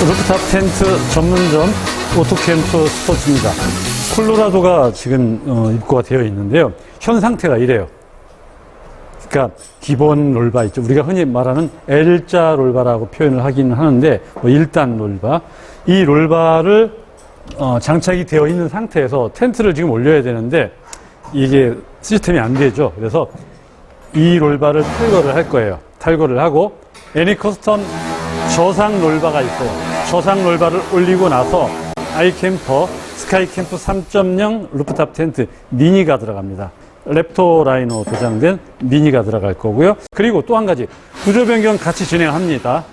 루프탑 텐트 전문점 오토캠프 스포츠입니다. 콜로라도가 지금 어, 입고가 되어 있는데요. 현 상태가 이래요. 그러니까 기본 롤바 있죠. 우리가 흔히 말하는 L자 롤바라고 표현을 하기는 하는데 뭐 1단 롤바. 이 롤바를 어, 장착이 되어 있는 상태에서 텐트를 지금 올려야 되는데 이게 시스템이 안 되죠. 그래서 이 롤바를 탈거를 할 거예요. 탈거를 하고 애니 커스텀 저상 롤바가 있어요. 저상 롤바를 올리고 나서 아이캠퍼 스카이캠프 3.0 루프탑 텐트 미니가 들어갑니다. 랩토 라이너 도장된 미니가 들어갈 거고요. 그리고 또 한 가지 구조 변경 같이 진행합니다.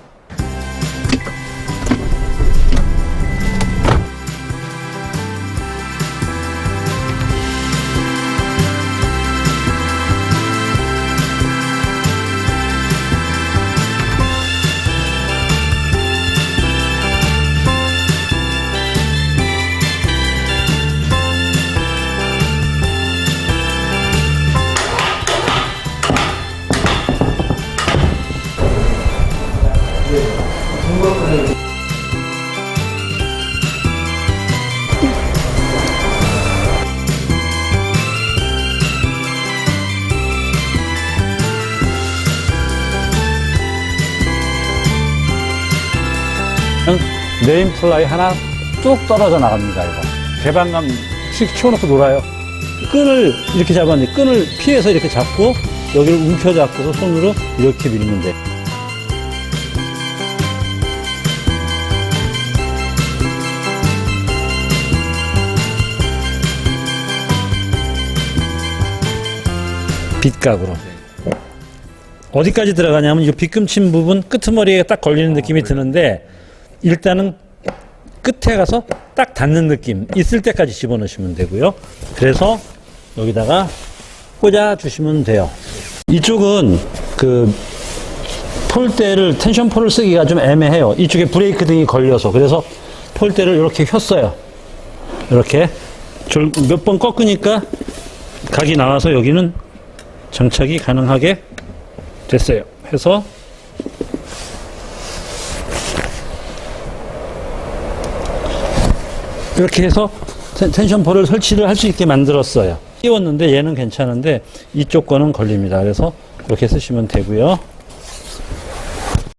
네임 플라이 하나 쭉 떨어져 나갑니다, 이거. 개방감 씩 치워놓고 놀아요. 끈을 이렇게 잡았는데 끈을 피해서 이렇게 잡고 여기를 움켜 잡고서 손으로 이렇게 돼. 빗각으로. 어디까지 들어가냐면 이 빗금친 부분 끄트머리에 딱 걸리는 느낌이 드는데 일단은 끝에 가서 딱 닿는 느낌 있을 때까지 집어넣으시면 되고요. 그래서 여기다가 꽂아 주시면 돼요. 이쪽은 그 폴대를 텐션 폴을 쓰기가 좀 애매해요. 이쪽에 브레이크 등이 걸려서 그래서 폴대를 이렇게 켰어요. 이렇게 몇 번 꺾으니까 각이 나와서 여기는 장착이 가능하게 됐어요. 해서 이렇게 해서 텐- 텐션 폴을 설치를 할 수 있게 만들었어요. 끼웠는데 얘는 괜찮은데 이쪽 거는 걸립니다. 그래서 이렇게 쓰시면 되고요.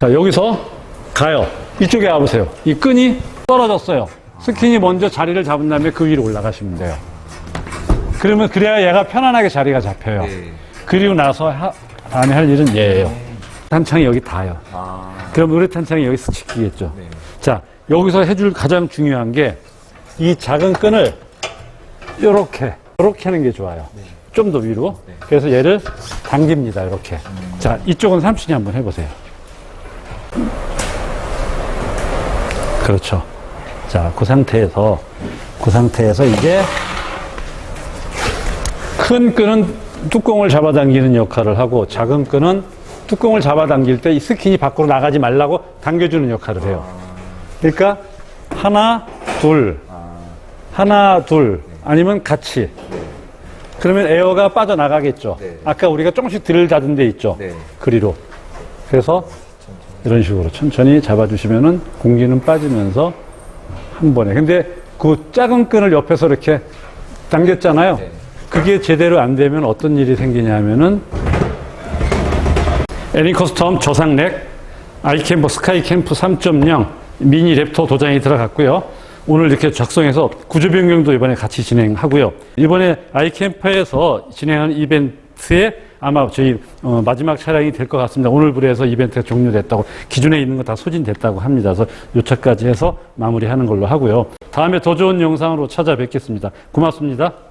자, 여기서 가요. 이쪽에 와보세요. 이 끈이 떨어졌어요. 스킨이 먼저 자리를 잡은 다음에 그 위로 올라가시면 돼요. 그러면 그래야 얘가 편안하게 자리가 잡혀요. 네. 그리고 나서 하, 안에 할 일은 얘예요. 탄창이 여기 닿아요. 아, 그럼 우리 탄창이 여기 스치겠죠. 네. 자, 여기서 해줄 가장 중요한 게 이 작은 끈을 이렇게 이렇게 하는 게 좋아요. 좀 더 위로. 네. 그래서 얘를 당깁니다. 이렇게. 자, 이쪽은 삼촌이 한번 해보세요. 그렇죠. 자, 그 상태에서 그 상태에서 이제 큰 끈은 뚜껑을 잡아당기는 역할을 하고 작은 끈은 뚜껑을 잡아당길 때 이 스킨이 밖으로 나가지 말라고 당겨주는 역할을 해요. 그러니까 하나, 둘, 하나, 둘 아니면 같이. 그러면 에어가 빠져나가겠죠. 네. 아까 우리가 조금씩 들 닫은 데 있죠. 네. 그리로. 그래서 이런 식으로 천천히 잡아주시면은 공기는 빠지면서 한 번에. 근데 그 작은 끈을 옆에서 이렇게 당겼잖아요. 네. 그게 제대로 안 되면 어떤 일이 생기냐면은 에린 커스텀 저상렉 아이캠프 스카이캠프 3.0 미니 랩터 도장이 들어갔고요. 오늘 이렇게 작성해서 구조 변경도 이번에 같이 진행하고요. 이번에 아이캠프에서 진행하는 이벤트에 아마 저희 어, 마지막 차량이 될 것 같습니다. 오늘부로 해서 이벤트가 종료됐다고 기존에 있는 거 다 소진됐다고 합니다. 그래서 요차까지 해서 마무리하는 걸로 하고요. 다음에 더 좋은 영상으로 찾아뵙겠습니다. 고맙습니다.